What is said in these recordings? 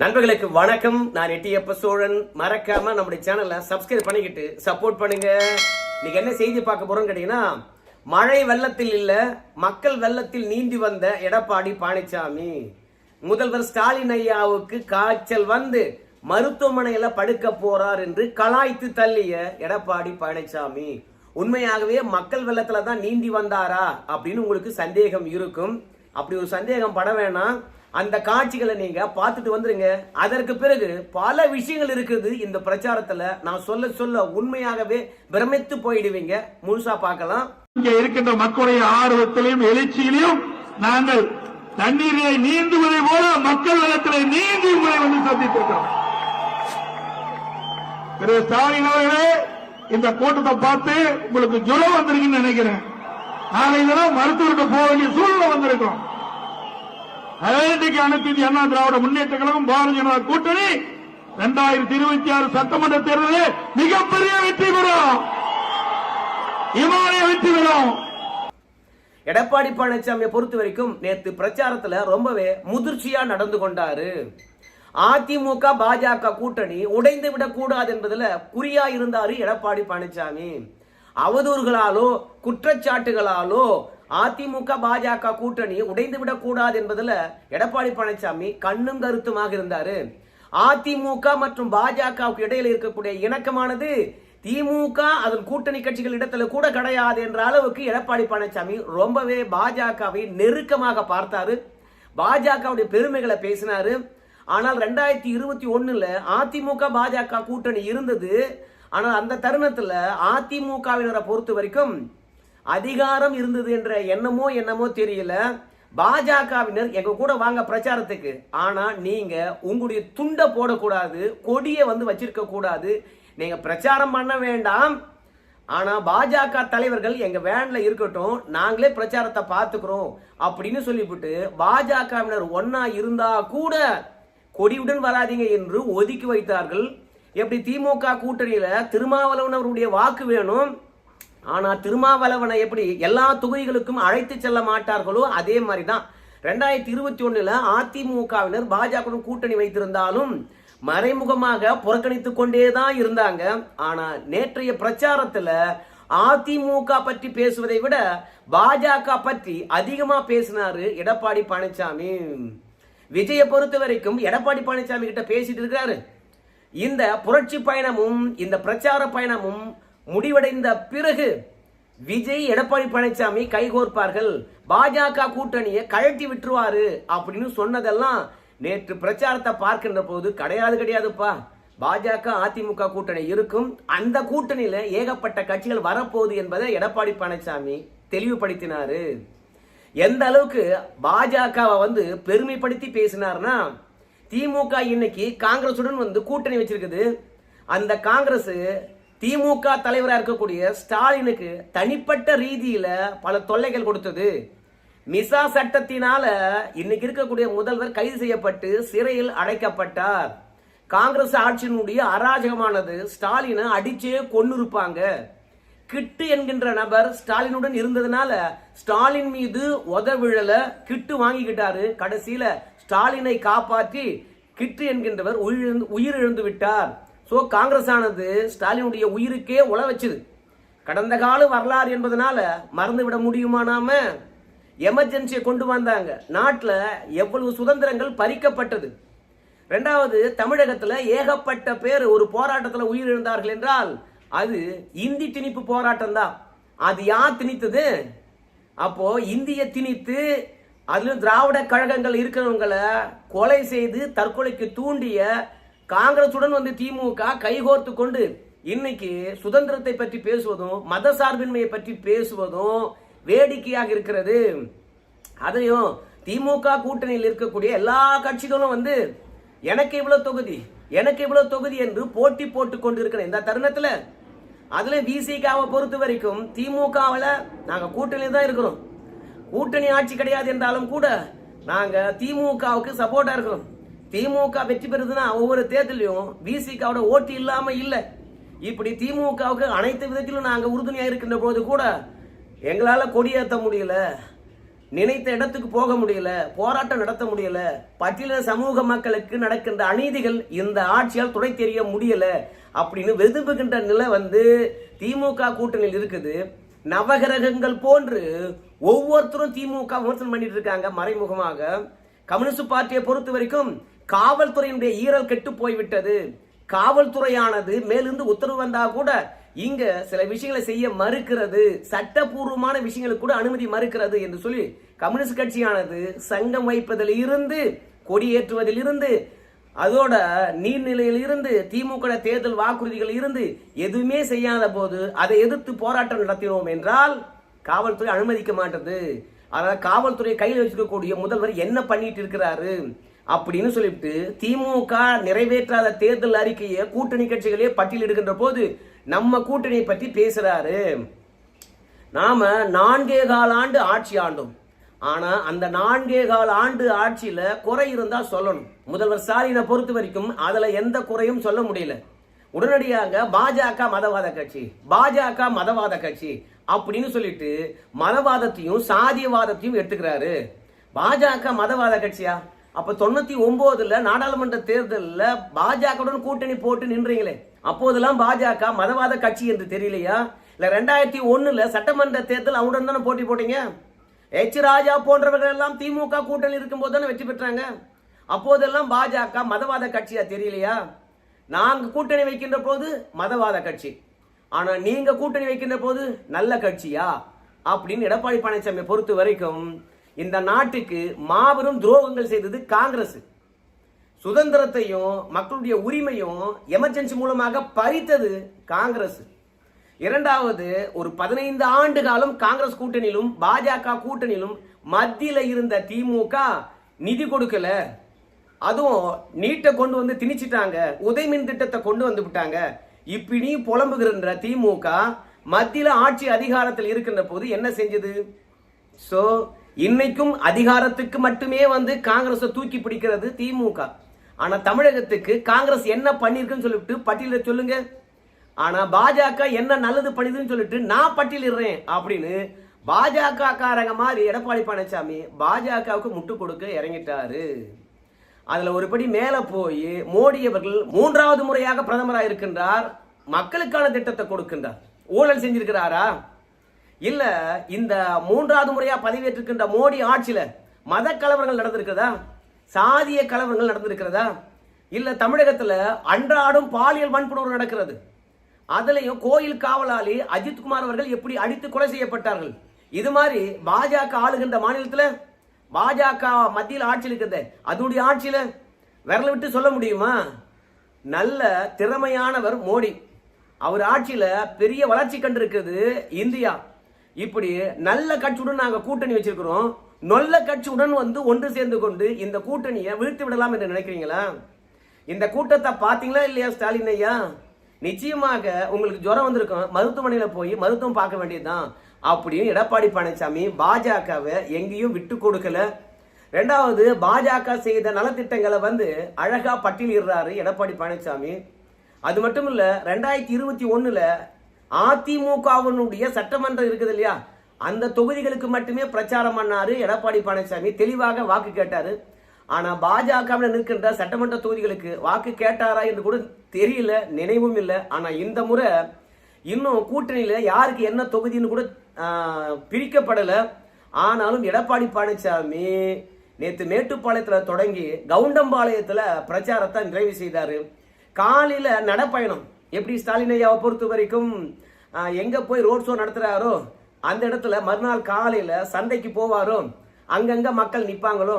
நண்பர்களுக்கு வணக்கம். நான் எட்டியப்ப சோழன். மறக்காம நம்முடைய சேனலை சப்ஸ்கிரைப் பண்ணிக்கிட்டு சப்போர்ட் பண்ணுங்க. இன்னைக்கு என்ன செய்தி பார்க்க போறோம்னு கேட்டீங்கன்னா மழை வெள்ளத்தில் இல்ல மக்கள் வெள்ளத்தில் நீந்தி வந்த எடப்பாடி பழனிசாமி முதல்வர் ஸ்டாலின் ஐயாவுக்கு காய்ச்சல் வந்து மருத்துவமனையில படுக்க போறார் என்று கலாய்த்து தள்ளிய எடப்பாடி பழனிசாமி உண்மையாகவே மக்கள் வெள்ளத்துல தான் நீந்தி வந்தாரா அப்படின்னு உங்களுக்கு சந்தேகம் இருக்கும். அப்படி ஒரு சந்தேகம் பட வேணாம். அந்த காட்சிகளை நீங்க பார்த்துட்டு வந்துருங்க. அதற்கு பிறகு பல விஷயங்கள் இருக்குது. இந்த பிரச்சாரத்துல நான் சொல்ல சொல்ல உண்மையாகவே பிரமித்து போயிடுவீங்க. முழுசா பார்க்கலாம். இங்க இருக்கின்ற மக்களுடைய ஆர்வத்திலையும் எழுச்சியிலையும் நாங்கள் தண்ணீரை நீந்துவதை போல மக்கள் நலத்திலே நீந்தி உங்களை வந்து சந்தித்திருக்கிறோம் திரு ஸ்டாலின் அவர்களே இந்த கூட்டத்தை பார்த்து உங்களுக்கு ஜுரம் வந்திருக்குன்னு நினைக்கிறேன். நாளை தினம் மருத்துவருக்கு போக வேண்டிய சூழ்நிலை வந்திருக்கோம் அனைத்துக்கு அனைத்து அண்ணா திராவிட முன்னேற்ற கழகம் பாரதிய ஜனதா கூட்டணி. இரண்டாயிரத்தி இருபத்தி ஆறு சட்டமன்ற தேர்தலில் மிகப்பெரிய வெற்றி பெறும். இமாலய வெற்றி பெறும். எடப்பாடி பழனிசாமியை பொறுத்த வரைக்கும் நேத்து பிரச்சாரத்துல ரொம்பவே முதிர்ச்சியா நடந்து கொண்டாரு. அதிமுக பாஜக கூட்டணி உடைந்து விடக்கூடாது என்பதுல குறியா இருந்தாரு எடப்பாடி பழனிசாமி. அவதூறுகளாலோ குற்றச்சாட்டுகளாலோ அதிமுக பாஜக கூட்டணி உடைந்து விடக்கூடாது என்பதுல எடப்பாடி பழனிசாமி கண்ணும் கருத்துமாக இருந்தாரு. அதிமுக மற்றும் பாஜகவுக்கு இடையில இருக்கக்கூடிய இணக்கமானது திமுக அதன் கூட்டணி கட்சிகள் இடத்துல கூட கிடையாது என்ற அளவுக்கு எடப்பாடி பழனிசாமி ரொம்பவே பாஜகவை நெருக்கமாக பார்த்தாரு. பாஜகவுடைய பெருமைகளை பேசினாரு. ஆனால் ரெண்டாயிரத்தி இருபத்தி ஒண்ணுல அதிமுக பாஜக கூட்டணி இருந்தது. ஆனால் அந்த தருணத்துல அதிமுகவினரை பொறுத்த வரைக்கும் அதிகாரம் இருந்தது என்ற எண்ணமோ என்னமோ தெரியல. பாஜகவினர் எங்க கூட வாங்க பிரச்சாரத்துக்கு. ஆனா நீங்க உங்களுடைய துண்டை போடக்கூடாது கொடியை வந்து வச்சிருக்க கூடாது. நீங்க பிரச்சாரம் பண்ண வேண்டாம். ஆனா பாஜக தலைவர்கள் எங்க வேன்ல இருக்கட்டும் நாங்களே பிரச்சாரத்தை பார்த்துக்கிறோம் அப்படின்னு சொல்லிவிட்டு பாஜகவினர் ஒன்னா இருந்தா கூட கொடியுடன் வராதீங்க என்று ஒதுக்கி வைத்தார்கள். எப்படி திமுக கூட்டணியில திருமாவளவன் அவருடைய வாக்கு வேணும்? ஆனால் திருமாவளவனை எப்படி எல்லா தொகுதிகளுக்கும் அழைத்து செல்ல மாட்டார்களோ அதே மாதிரி தான் ரெண்டாயிரத்தி இருபத்தி ஒன்றில் அதிமுகவினர் பாஜக கூட்டணி வைத்திருந்தாலும் மறைமுகமாக புறக்கணித்து கொண்டே தான் இருந்தாங்க. ஆனால் நேற்றைய பிரச்சாரத்தில் அதிமுக பற்றி பேசுவதை விட பாஜக பற்றி அதிகமாக பேசினாரு எடப்பாடி பழனிசாமி. விஜயை பொறுத்த வரைக்கும் எடப்பாடி பழனிசாமி கிட்ட பேசிட்டு இருக்கிறாரு இந்த புரட்சி பயணமும் இந்த பிரச்சார பயணமும் முடிவடைந்த பிறகு விஜய் எடப்பாடி பழனிசாமி கைகோர்ப்பார்கள். பாஜக கூட்டணியை கழட்டி விட்டுருவாரு அப்படின்னு சொன்னதெல்லாம் நேற்று பிரச்சாரத்தை பார்க்கின்ற போது கிடையாது கிடையாதுப்பா. பாஜக அதிமுக கூட்டணி இருக்கும். அந்த கூட்டணியில ஏகப்பட்ட கட்சிகள் வரப்போகுது என்பதை எடப்பாடி பழனிசாமி தெளிவுபடுத்தினாரு. எந்த அளவுக்கு பாஜகவை வந்து பெருமைப்படுத்தி பேசினார்னா திமுக இன்னைக்கு காங்கிரசுடன் வந்து கூட்டணி வச்சிருக்குது. அந்த காங்கிரஸ் திமுக தலைவராக இருக்கக்கூடிய ஸ்டாலினுக்கு தனிப்பட்ட ரீதியில பல தொல்லைகள் கொடுத்தது. மிசா சட்டத்தினால இன்னைக்கு இருக்கக்கூடிய முதல்வர் கைது செய்யப்பட்டு சிறையில் அடைக்கப்பட்டார். காங்கிரஸ் ஆட்சியினுடைய அராஜகமானது ஸ்டாலினை அடிச்சே கொன்னு இருப்பாங்க கிட்டு என்கின்ற நபர் ஸ்டாலினுடன் இருந்ததுனால ஸ்டாலின் மீது உதவிழல கிட்டு வாங்கிக்கிட்டாரு. கடைசியில ஸ்டாலினை காப்பாற்றி கிட்டு என்கின்றவர் உயிரிழந்து உயிரிழந்து விட்டார். ஸோ காங்கிரஸ் ஆனது ஸ்டாலினுடைய உயிருக்கே உழ வச்சுது. கடந்த கால வரலாறு என்பதனால மறந்து விட முடியுமா நாம? எமர்ஜென்சியை கொண்டு வந்தாங்க. நாட்டில் எவ்வளவு சுதந்திரங்கள் பறிக்கப்பட்டது. ரெண்டாவது தமிழகத்தில் ஏகப்பட்ட பேர் ஒரு போராட்டத்தில் உயிரிழந்தார்கள் என்றால் அது இந்தி திணிப்பு போராட்டம் தான் அது யார் திணித்தது? அப்போ இந்திய திணித்து அதிலும் திராவிட கழகங்கள் இருக்கிறவங்களை கொலை செய்து தற்கொலைக்கு தூண்டிய காங்கிரசுடன் வந்து திமுக கைகோர்த்து கொண்டு இன்னைக்கு சுதந்திரத்தை பற்றி பேசுவதும் மத சார்பின்மையை பற்றி பேசுவதும் வேடிக்கையாக இருக்கிறது. அதையும் திமுக கூட்டணியில் இருக்கக்கூடிய எல்லா கட்சிகளும் வந்து எனக்கு இவ்வளவு தொகுதி எனக்கு இவ்வளவு தொகுதி என்று போட்டி போட்டு கொண்டு இருக்கிற இந்த தருணத்துல அதுல விசிகாவை பொறுத்த வரைக்கும் திமுகவில் நாங்கள் கூட்டணியில் தான் இருக்கிறோம். கூட்டணி ஆட்சி கிடையாது என்றாலும் கூட நாங்கள் திமுகவுக்கு சப்போர்ட்டாக இருக்கிறோம். திமுக வெற்றி பெறுதுன்னா ஒவ்வொரு தேர்தலையும் விசிகாவோட ஓட்டு இல்லாம இல்ல. இப்படி திமுகவுக்கு அனைத்து விதத்திலும் நாங்க உறுதுணையா இருக்கின்ற போது கூட எங்களால கொடியேற்ற முடியல. நினைத்த இடத்துக்கு போக முடியல. போராட்டம் நடத்த முடியல. பட்டியல சமூக மக்களுக்கு நடக்கின்ற அநீதிகள் இந்த ஆட்சியால் துணை தெரிய முடியல அப்படின்னு வெதும்புகின்ற நிலை வந்து திமுக கூட்டணியில் இருக்குது. நவகிரகங்கள் போன்று ஒவ்வொருத்தரும் திமுக விமர்சனம் பண்ணிட்டு இருக்காங்க மறைமுகமாக. கம்யூனிஸ்ட் பார்ட்டியை பொறுத்த வரைக்கும் காவல்துறையினுடைய ஈரல் கெட்டு போய்விட்டது. காவல்துறையானது மேலிருந்து உத்தரவு வந்தா கூட இங்க சில விஷயங்களை செய்ய மறுக்கிறது. சட்டபூர்வமான விஷயங்களுக்கு கூட அனுமதி மறுக்கிறது என்று சொல்லி கம்யூனிஸ்ட் கட்சியானது சங்கம் வைப்பதில் இருந்து கொடியேற்றுவதில் இருந்து அதோட நீர்நிலையில் இருந்து திமுக தேர்தல் வாக்குறுதிகள் இருந்து எதுவுமே செய்யாத போது அதை எதிர்த்து போராட்டம் நடத்தினோம் என்றால் காவல்துறை அனுமதிக்க மாட்டது. அதாவது காவல்துறையை கையில் வச்சிருக்கக்கூடிய முதல்வர் என்ன பண்ணிட்டு இருக்கிறாரு அப்படின்னு சொல்லிட்டு திமுக நிறைவேற்றாத தேர்தல் அறிக்கையை கூட்டணி கட்சிகளே பட்டியலிடுகின்ற போது நம்ம கூட்டணியை பற்றி பேசுறாரு. நாம நான்கே கால ஆண்டு ஆட்சி ஆண்டோம். ஆனா அந்த நான்கே கால் ஆண்டு ஆட்சியில குறை இருந்தா சொல்லணும். முதல்வர் ஸ்டாலினை பொறுத்த வரைக்கும் அதுல எந்த குறையும் சொல்ல முடியல. உடனடியாக பாஜக மதவாத கட்சி பாஜக மதவாத கட்சி அப்படின்னு சொல்லிட்டு மதவாதத்தையும் சாதியவாதத்தையும் எடுத்துக்கிறாரு. பாஜக மதவாத கட்சியா? அப்ப தொண்ணூத்தி ஒன்பதுல நாடாளுமன்ற தேர்தலில் பாஜகவுடன் கூட்டணி போட்டு நின்றீங்களே. அப்போதெல்லாம் பாஜக மதவாத கட்சி என்று தெரியலையா? இல்ல ரெண்டாயிரத்தி ஒண்ணுல சட்டமன்ற தேர்தல் அவங்களுடன் தானே போட்டி போட்டீங்க? எச் ராஜா போன்றவர்கள் எல்லாம் திமுக கூட்டணி இருக்கும்போது தானே வெற்றி பெற்றாங்க. அப்போதெல்லாம் பாஜக மதவாத கட்சியா தெரியலையா? நாங்க கூட்டணி வைக்கின்ற போது மதவாத கட்சி. ஆனால் நீங்கள் கூட்டணி வைக்கின்ற போது நல்ல கட்சியா? அப்படின்னு எடப்பாடி பழனிசாமி பொறுத்த வரைக்கும் இந்த நாட்டுக்கு மாபெரும் துரோகங்கள் செய்தது காங்கிரஸ். சுதந்திரத்தையும் மக்களுடைய உரிமையும் எமர்ஜென்சி மூலமாக பறித்தது காங்கிரஸ். இரண்டாவது ஒரு பதினைந்து ஆண்டு காலம் காங்கிரஸ் கூட்டணியிலும் பாஜக கூட்டணியிலும் மத்தியில் இருந்த திமுக நிதி கொடுக்கல. அதுவும் நீட்டை கொண்டு வந்து திணிச்சிட்டாங்க. உதயமின் திட்டத்தை கொண்டு வந்து விட்டாங்க. இப்படி புலம்புகின்ற திமுக மத்தியில் ஆட்சி அதிகாரத்தில் இருக்கின்ற போது என்ன செஞ்சது? ஸோ இன்னைக்கும் அதிகாரத்துக்கு மட்டுமே வந்து காங்கிரஸை தூக்கி பிடிக்கிறது திமுக. ஆனால் தமிழகத்துக்கு காங்கிரஸ் என்ன பண்ணியிருக்குன்னு சொல்லிட்டு பட்டியல சொல்லுங்க. ஆனால் பாஜக என்ன நல்லது பண்ணுதுன்னு சொல்லிட்டு நான் பட்டியலிடுறேன் அப்படின்னு பாஜக காரங்க மாதிரி எடப்பாடி பழனிசாமி பாஜகவுக்கு முட்டு கொடுக்க இறங்கிட்டாரு. அதில் ஒருபடி மேலே போய் மோடி அவர்கள் மூன்றாவது முறையாக பிரதமராக இருக்கின்றார் மக்களுக்கான திட்டத்தை கொடுக்கின்றார். ஊழல் செஞ்சிருக்கிறாரா? இல்லை இந்த மூன்றாவது முறையாக பதவியேற்றிருக்கின்ற மோடி ஆட்சியில் மத கலவரங்கள் நடந்திருக்கிறதா? சாதிய கலவரங்கள் நடந்திருக்கிறதா? இல்லை தமிழகத்தில் அன்றாடும் பாலியல் வன்புணர்வு நடக்கிறது. அதுலேயும் கோயில் காவலாளி அஜித்குமார் அவர்கள் எப்படி அடித்து கொலை செய்யப்பட்டார்கள்? இது மாதிரி பாஜக ஆளுகின்ற மாநிலத்தில் பாஜக மத்தியில் ஆட்சியில் இருக்கிறது அதனுடைய ஆட்சியில் விரல விட்டு சொல்ல முடியுமா? நல்ல திறமையானவர் மோடி. அவர் ஆட்சியில் பெரிய வளர்ச்சி கண்டிருக்கிறது இந்தியா. இப்படி நல்ல கட்சியுடன் நாங்கள் கூட்டணி வச்சிருக்கிறோம். நல்ல கட்சியுடன் வந்து ஒன்று சேர்ந்து கொண்டு இந்த கூட்டணியை வீழ்த்து விடலாம் என்று நினைக்கிறீங்களா? இந்த கூட்டத்தை பார்த்தீங்களா இல்லையா ஸ்டாலின் ஐயா? நிச்சயமாக உங்களுக்கு ஜுரம் வந்திருக்கும். மருத்துவமனையில் போய் மருத்துவம் பார்க்க வேண்டியதுதான். அப்படின்னு எடப்பாடி பழனிசாமி பாஜகவை எங்கேயும் விட்டு கொடுக்கல. ரெண்டாவது பாஜக செய்த நலத்திட்டங்களை வந்து அழகா பட்டியலிடுறாரு எடப்பாடி பழனிசாமி. அது மட்டும் இல்ல ரெண்டாயிரத்தி இருபத்தி ஒண்ணுல அதிமுகவினுடைய சட்டமன்றம் இருக்குது இல்லையா? அந்த தொகுதிகளுக்கு மட்டுமே பிரச்சாரம் பண்ணாரு எடப்பாடி பழனிசாமி. தெளிவாக வாக்கு கேட்டாரு. ஆனா பாஜகவில் நிற்கின்ற சட்டமன்ற தொகுதிகளுக்கு வாக்கு கேட்டாரா என்று கூட தெரியல நினைவும் இல்லை. ஆனா இந்த முறை இன்னும் கூட்டணியில யாருக்கு என்ன தொகுதின்னு கூட பிரிக்கப்படலை. ஆனாலும் எடப்பாடி பழனிசாமி நேற்று மேட்டுப்பாளையத்தில் தொடங்கி கவுண்டம்பாளையத்தில் பிரச்சாரத்தை நிறைவு செய்தார். காலையில் நடப்பயணம். எப்படி ஸ்டாலின் ஐயாவை பொறுத்த வரைக்கும் எங்கே போய் ரோட் ஷோ நடத்துகிறாரோ அந்த இடத்துல மறுநாள் காலையில் சந்தைக்கு போவாரோ அங்கங்கே மக்கள் நிற்பாங்களோ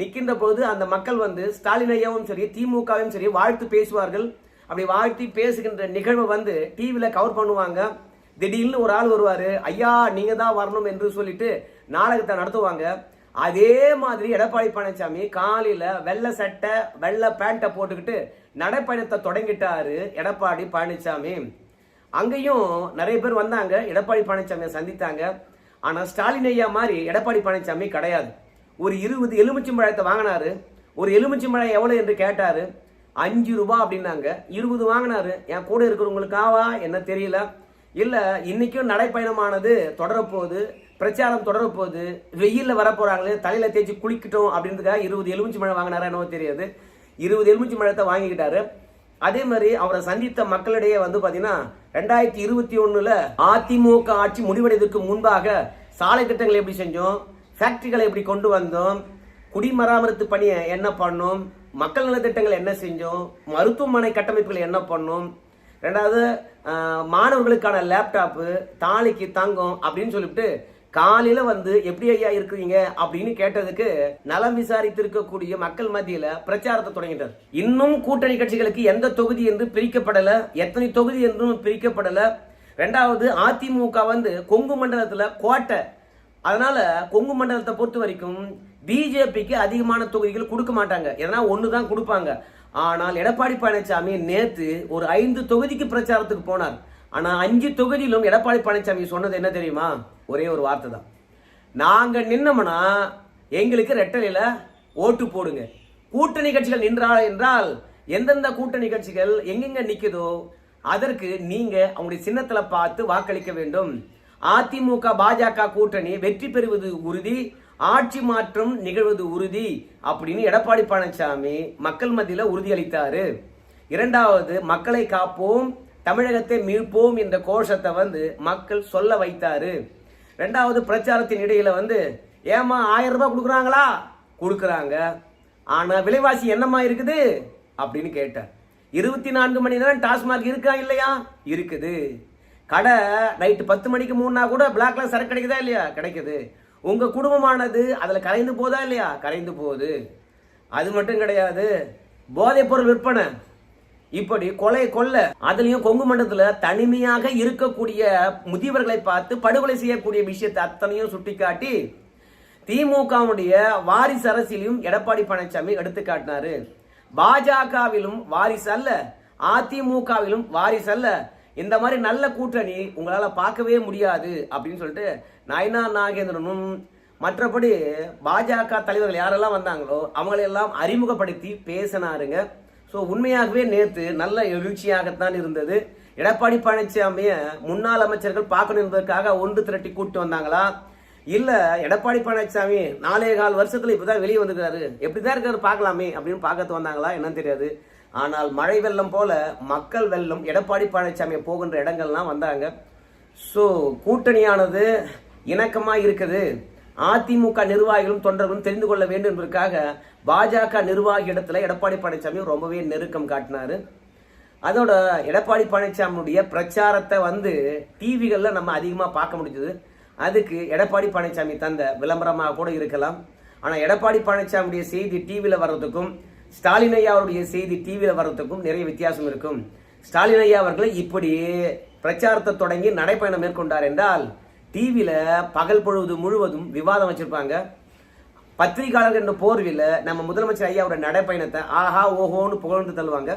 நிற்கின்ற போது அந்த மக்கள் வந்து ஸ்டாலின் ஐயாவும் சரி திமுகவும் சரி வாழ்த்து பேசுவார்கள். அப்படி வாழ்த்தி பேசுகின்ற நிகழ்வை வந்து டிவியில் கவர் பண்ணுவாங்க. திடீர்னு ஒரு ஆள் வருவார் ஐயா நீங்கள் தான் வரணும் என்று சொல்லிட்டு நாடகத்தை நடத்துவாங்க. அதே மாதிரி எடப்பாடி பழனிசாமி காலையில் வெள்ளை சட்டை வெள்ளை பேண்ட்டை போட்டுக்கிட்டு நடைப்பயணத்தை தொடங்கிட்டாரு எடப்பாடி பழனிசாமி. அங்கேயும் நிறைய பேர் வந்தாங்க எடப்பாடி பழனிசாமியை சந்தித்தாங்க. ஆனால் ஸ்டாலின் ஐயா மாதிரி எடப்பாடி பழனிசாமி கிடையாது. ஒரு இருபது எலுமிச்சம்பழத்தை வாங்கினாரு. ஒரு எலுமிச்சம்பழம் எவ்வளோ என்று கேட்டார். அஞ்சு ரூபா அப்படின்னாங்க. இருபது வாங்கினாரு. என் கூட இருக்கிறவங்களுக்காவா? என்ன தெரியல. இல்லை இன்னைக்கும் நடைப்பயணமானது தொடரப்போகுது பிரச்சாரம் தொடரப்போகுது வெயிலில் வரப்போகிறாங்களே தலையில் தேய்ச்சி குளிக்கட்டும் அப்படின்றதுக்காக இருபது எலுமிச்சி மழை வாங்கினாரா என்னவோ தெரியாது. இருபது எலுமிச்சி மழத்தை வாங்கிக்கிட்டாரு. அதே மாதிரி அவரை சந்தித்த மக்களிடையே வந்து பார்த்தீங்கன்னா ரெண்டாயிரத்தி இருபத்தி ஒன்றில் அதிமுக ஆட்சி முடிவடைவதற்கு முன்பாக சாலை திட்டங்களை எப்படி செஞ்சோம் ஃபேக்டரிகளை எப்படி கொண்டு வந்தோம் குடிமராமத்து பணியை என்ன பண்ணோம் மக்கள் நலத்திட்டங்கள் என்ன செஞ்சோம் மருத்துவமனை கட்டமைப்புகள் என்ன பண்ணோம் ரெண்டாவது மாணவர்களுக்கான லேப்டாப்பு தாலிக்கு தங்கம் அப்படின்னு சொல்லிட்டு காலையில வந்து எப்படி ஐயா இருக்கிறீங்க அப்படின்னு கேட்டதுக்கு நலம் விசாரித்திருக்கக்கூடிய மக்கள் மத்தியில பிரச்சாரத்தை தொடங்கிட்டார். இன்னும் கூட்டணி கட்சிகளுக்கு எந்த தொகுதி என்று பிரிக்கப்படல எத்தனை தொகுதி என்றும் பிரிக்கப்படல. ரெண்டாவது அதிமுக வந்து கொங்கு மண்டலத்துல கோட்டை. அதனால கொங்கு மண்டலத்தை பொறுத்த வரைக்கும் பிஜேபிக்கு அதிகமான தொகுதிகள் கொடுக்க மாட்டாங்க. ஏன்னா ஒன்று தான் கொடுப்பாங்க. ஆனால் எடப்பாடி பழனிசாமி நேத்து ஒரு ஐந்து தொகுதிக்கு பிரச்சாரத்துக்கு போனார். ஆனால் அஞ்சு தொகுதியிலும் எடப்பாடி பழனிசாமி சொன்னது என்ன தெரியுமா? ஒரே ஒரு வார்த்தை தான். நாங்கள் நின்னோம்னா எங்களுக்கு ரெட்டலையில் ஓட்டு போடுங்க. கூட்டணி கட்சிகள் நின்றால் என்றால் எந்தெந்த கூட்டணி கட்சிகள் எங்கெங்க நிற்குதோ அதற்கு நீங்கள் அவங்களுடைய சின்னத்தில் பார்த்து வாக்களிக்க வேண்டும். அதிமுக பாஜக கூட்டணி வெற்றி பெறுவது உறுதி. ஆட்சி மாற்றம் நிகழ்வது உறுதி அப்படின்னு எடப்பாடி பழனிசாமி மக்கள் மத்தியில் உறுதியளித்தாரு. இரண்டாவது மக்களை காப்போம் தமிழகத்தை மீட்போம் என்ற கோஷத்தை வந்து மக்கள் சொல்ல வைத்தாரு. ரெண்டாவது பிரச்சாரத்தின் இடையில வந்து ஏமா ஆயிரம் ரூபாய் கொடுக்குறாங்களா? கொடுக்குறாங்க. ஆனால் விலைவாசி என்னமா இருக்குது? அப்படின்னு கேட்டார். இருபத்தி நான்கு மணி நேரம் டாஸ்மாக் இருக்கா இல்லையா? இருக்குது. கடை நைட்டு பத்து மணிக்கு மூணுனா கூட பிளாக்ல சரக்கு கிடைக்குதா இல்லையா? கிடைக்குது. உங்கள் குடும்பமானது அதில் கரைந்து போதா இல்லையா? கரைந்து போகுது. அது மட்டும் கிடையாது. போதைப் பொருள் விற்பனை. இப்படி கொலை கொல்ல அதுலயும் கொங்கு மண்டலத்தில் தனிமையாக இருக்கக்கூடிய முதியவர்களை பார்த்து படுகொலை செய்யக்கூடிய விஷயத்தை அத்தனையும் சுட்டிக்காட்டி திமுகவுடைய வாரிசு அரசியலையும் எடப்பாடி பழனிசாமி எடுத்து காட்டினாரு. பாஜகவிலும் வாரிசு அல்ல அதிமுகவிலும் வாரிசு அல்ல. இந்த மாதிரி நல்ல கூட்டணி உங்களால் பார்க்கவே முடியாது அப்படின்னு சொல்லிட்டு நயனா நாகேந்திரனும் மற்றபடி பாஜக தலைவர்கள் யாரெல்லாம் வந்தாங்களோ அவங்களையெல்லாம் அறிமுகப்படுத்தி பேசினாருங்க. ஸோ உண்மையாகவே நேற்று நல்ல எழுச்சியாகத்தான் இருந்தது. எடப்பாடி பழனிசாமியை முன்னாள் அமைச்சர்கள் பார்க்கணும் என்பதற்காக ஒன்று திரட்டி கூப்பிட்டு வந்தாங்களா? இல்லை எடப்பாடி பழனிசாமி நாலே கால் வருஷத்தில் இப்போ தான் வெளியே வந்துருக்காரு எப்படிதான் இருக்காரு பார்க்கலாமே அப்படின்னு பார்க்கறது வந்தாங்களா? என்னன்னு தெரியாது. ஆனால் மழை வெள்ளம் போல மக்கள் வெள்ளம் எடப்பாடி பழனிசாமியை போகின்ற இடங்கள்லாம் வந்தாங்க. ஸோ கூட்டணியானது இணக்கமாக இருக்குது. அதிமுக நிர்வாகிகளும் தொண்டர்களும் தெரிந்து கொள்ள வேண்டும் என்பதற்காக பாஜக நிர்வாகி இடத்துல எடப்பாடி பழனிசாமி ரொம்பவே நெருக்கம் காட்டினாரு. அதோட எடப்பாடி பழனிசாமியுடைய பிரச்சாரத்தை வந்து டிவிகளில் நம்ம அதிகமாக பார்க்க முடிஞ்சது. அதுக்கு எடப்பாடி பழனிசாமி தந்த விளம்பரமாக கூட இருக்கலாம். ஆனால் எடப்பாடி பழனிசாமியுடைய செய்தி டிவியில் வர்றதுக்கும் ஸ்டாலின் ஐயா அவருடைய செய்தி டிவியில் வர்றதுக்கும் நிறைய வித்தியாசம் இருக்கும். ஸ்டாலின் ஐயா அவர்கள் இப்படி பிரச்சாரத்தை தொடங்கி நடைப்பயணம் மேற்கொண்டார் என்றால் டிவியில் பகல் பொழுது முழுவதும் விவாதம் வச்சிருப்பாங்க. பத்திரிகையாளர் என்ற போர்வில் நம்ம முதலமைச்சர் ஐயாவோட நடைப்பயணத்தை ஆஹா ஓஹோன்னு புகழ்ந்து தள்ளுவாங்க.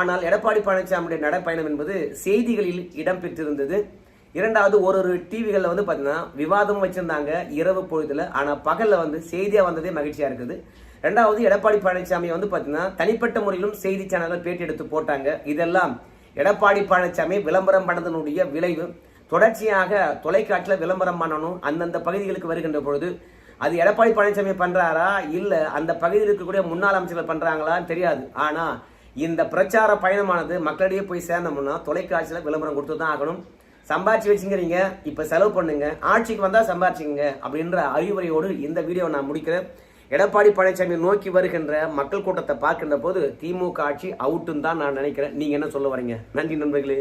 ஆனால் எடப்பாடி பழனிசாமியுடைய நடைப்பயணம் என்பது செய்திகளில் இடம்பெற்றிருந்தது இரண்டாவது ஒரு ஒரு டிவிகளில் வந்து பார்த்தீங்கன்னா விவாதம் வச்சுருந்தாங்க இரவு பொழுதில். ஆனால் பகலில் வந்து செய்தியாக வந்ததே மகிழ்ச்சியாக இருக்குது. ரெண்டாவது எடப்பாடி பழனிசாமி வந்து பார்த்தீங்கன்னா தனிப்பட்ட முறையிலும் செய்தி சேனலில் பேட்டி எடுத்து போட்டாங்க. இதெல்லாம் எடப்பாடி பழனிசாமி விளம்பரம் பண்ணதனுடைய விளைவு. தொடர்ச்சியாக தொலைக்காட்சியில் விளம்பரம் பண்ணணும். அந்தந்த பகுதிகளுக்கு வருகின்ற பொழுது அது எடப்பாடி பழனிசாமி பண்ணுறாரா இல்லை அந்த பகுதியில் இருக்கக்கூடிய முன்னாள் அமைச்சர்கள் பண்ணுறாங்களான்னு தெரியாது. ஆனால் இந்த பிரச்சார பயணமானது மக்களிடையே போய் சேர்ந்தோம்னா தொலைக்காட்சியில் விளம்பரம் கொடுத்து தான் ஆகணும். சம்பாரிச்சு வச்சுங்கிறீங்க இப்போ செலவு பண்ணுங்க. ஆட்சிக்கு வந்தால் சம்பாரிச்சுங்க அப்படின்ற அறிவுரையோடு இந்த வீடியோ நான் முடிக்கிறேன். எடப்பாடி பழனிசாமி நோக்கி வருகின்ற மக்கள் கூட்டத்தை பார்க்கின்ற போது திமுக ஆட்சி அவுட்டுன்னு தான் நான் நினைக்கிறேன். நீங்க என்ன சொல்ல வரீங்க? நன்றி நண்பர்களே.